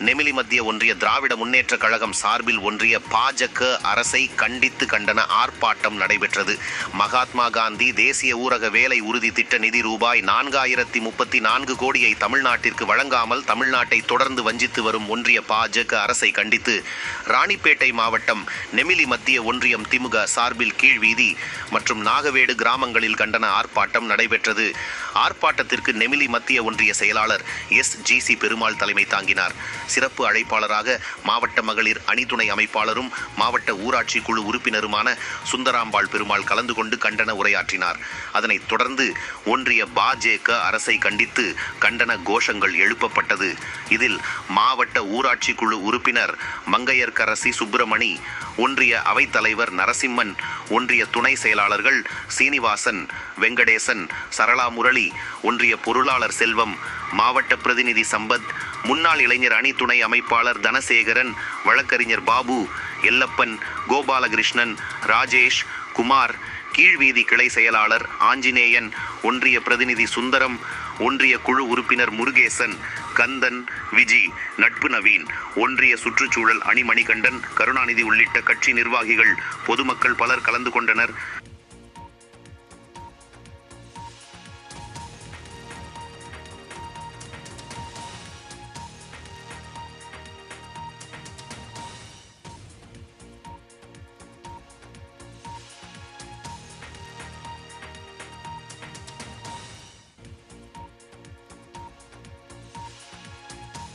நெமிலி மத்திய ஒன்றிய திராவிட முன்னேற்ற கழகம் சார்பில் ஒன்றிய பாஜக அரசை கண்டித்து கண்டன ஆர்ப்பாட்டம் நடைபெற்றது. மகாத்மா காந்தி தேசிய ஊரக வேலை உறுதி திட்ட நிதி ரூபாய் நான்காயிரத்தி முப்பத்தி நான்கு கோடியை தமிழ்நாட்டிற்கு வழங்காமல் தமிழ்நாட்டை தொடர்ந்து வஞ்சித்து வரும் ஒன்றிய பாஜக அரசை கண்டித்து ராணிப்பேட்டை மாவட்டம் நெமிலி மத்திய ஒன்றியம் திமுக சார்பில் கீழ்வீதி மற்றும் நாகவேடு கிராமங்களில் கண்டன ஆர்ப்பாட்டம் நடைபெற்றது. ஆர்ப்பாட்டத்திற்கு நெமிலி மத்திய ஒன்றிய செயலாளர் எஸ் ஜி சி பெருமாள் தலைமை தாங்கினார். சிறப்பு அழைப்பாளராக மாவட்ட மகளிர் அணிதுணை அமைப்பாளரும் மாவட்ட ஊராட்சி குழு உறுப்பினருமான சுந்தராம்பாள் பெருமாள் கலந்து கொண்டு கண்டன உரையாற்றினார். அதனைத் தொடர்ந்து ஒன்றிய பாஜக அரசை கண்டித்து கண்டன கோஷங்கள் எழுப்பப்பட்டது. இதில் மாவட்ட ஊராட்சி குழு உறுப்பினர் மங்கையர்கரசி சுப்பிரமணி ஒன்றிய அவைத்தலைவர் நரசிம்மன் ஒன்றிய துணை செயலாளர்கள் சீனிவாசன் வெங்கடேசன் சரளா முரளி ஒன்றிய பொருளாளர் செல்வம் மாவட்ட பிரதிநிதி சம்பத் முன்னாள் இளைஞர் அணி துணை அமைப்பாளர் தனசேகரன் வழக்கறிஞர் பாபு எல்லப்பன் கோபாலகிருஷ்ணன் ராஜேஷ் குமார் கீழ்வீதி கிளை செயலாளர் ஆஞ்சநேயன் ஒன்றிய பிரதிநிதி சுந்தரம் ஒன்றிய குழு உறுப்பினர் முருகேசன் கந்தன் விஜி நட்பு நவீன் ஒன்றிய சுற்றுச்சூழல் அணி மணிகண்டன் கருணாநிதி உள்ளிட்ட கட்சி நிர்வாகிகள் பொதுமக்கள் பலர் கலந்து கொண்டனர்.